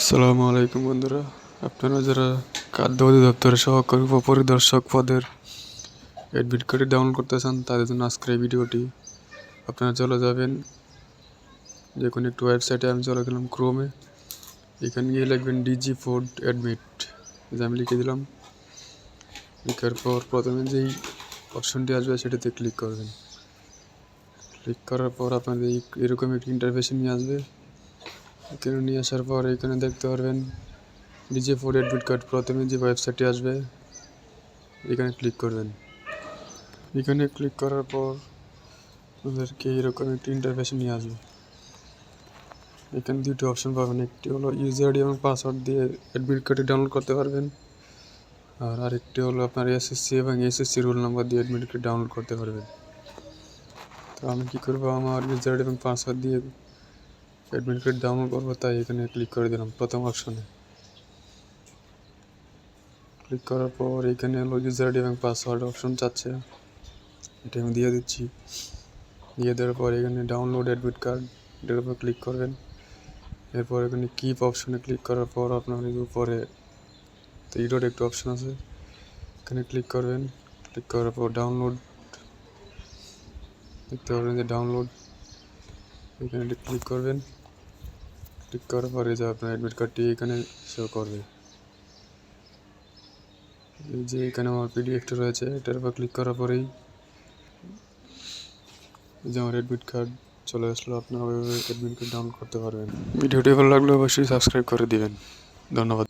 আসসালামু আলাইকুম বন্ধুরা। আপনারা যারা খাদ্য অধিদপ্তরের সহকারী পরিদর্শক পদের অ্যাডমিট কার্ডটি ডাউনলোড করতে চান, তাদের জন্য আজকের এই ভিডিওটি। আপনারা চলে যাবেন যে কোনো একটু ওয়েবসাইটে আমি চলে গেলাম ক্রোমে এখানে গিয়ে লিখবেন ডিজি ফুড অ্যাডমিট যে আমি লিখে দিলাম। লিখার পর প্রথমে যেই অপশনটি আসবে, সেটাতে ক্লিক করবেন। ক্লিক করার পর আপনাদের এরকম একটি ইন্টারফেসে নিয়ে আসবে। এখানে নিয়ে আসার পর এখানে দেখতে পারবেন ডিজে ফোর অ্যাডমিট কার্ড প্রথমে যে ওয়েবসাইটটি আসবে। এখানে ক্লিক করবেন। এখানে ক্লিক করার পর আপনাদেরকে এরকম একটি ইন্টারফেসে নিয়ে আসবে। এখানে দুটো অপশন পাবেন। একটি হলো ইউজার আইডি এবং পাসওয়ার্ড দিয়ে অ্যাডমিট কার্ডটি ডাউনলোড করতে পারবেন। আর আরেকটি হলো আপনার এসএসসি এবং এসএসসি রোল নাম্বার দিয়ে অ্যাডমিট কার্ড ডাউনলোড করতে পারবেন। তো আমি কী করব? আমার ইউজার আইডি এবং পাসওয়ার্ড দিয়ে অ্যাডমিট কার্ড ডাউনলোড করব, তাই এখানে ক্লিক করে দিলাম প্রথম অপশনে ক্লিক করার পর এখানে হলো ইউজার আইডি এবং পাসওয়ার্ড অপশন চাচ্ছে। এটা আমি দিয়ে দিচ্ছি। দিয়ে দেওয়ার পর এখানে ডাউনলোড অ্যাডমিট কার্ড এটার উপর ক্লিক করবেন। এরপর এখানে কিপ অপশনে ক্লিক করার পর আপনার উপরে ডট একটা অপশন আছে। এখানে ক্লিক করবেন। ক্লিক করার পর ডাউনলোড দেখতে পাবেন যে ডাউনলোড এখানে ক্লিক করবেন। ক্লিক করার পরে যে আপনার অ্যাডমিট কার্ডটি এখানে শো করবে। এই যে এখানে আমার পিডিএফটা রয়েছে, এটার উপর ক্লিক করার পরেই যে আমার অ্যাডমিট কার্ড চলে আসলো আপনারা ওইভাবে অ্যাডমিট কার্ড ডাউনলোড করতে পারবেন। ভিডিওটি ভালো লাগলে অবশ্যই সাবস্ক্রাইব করে দিবেন। ধন্যবাদ।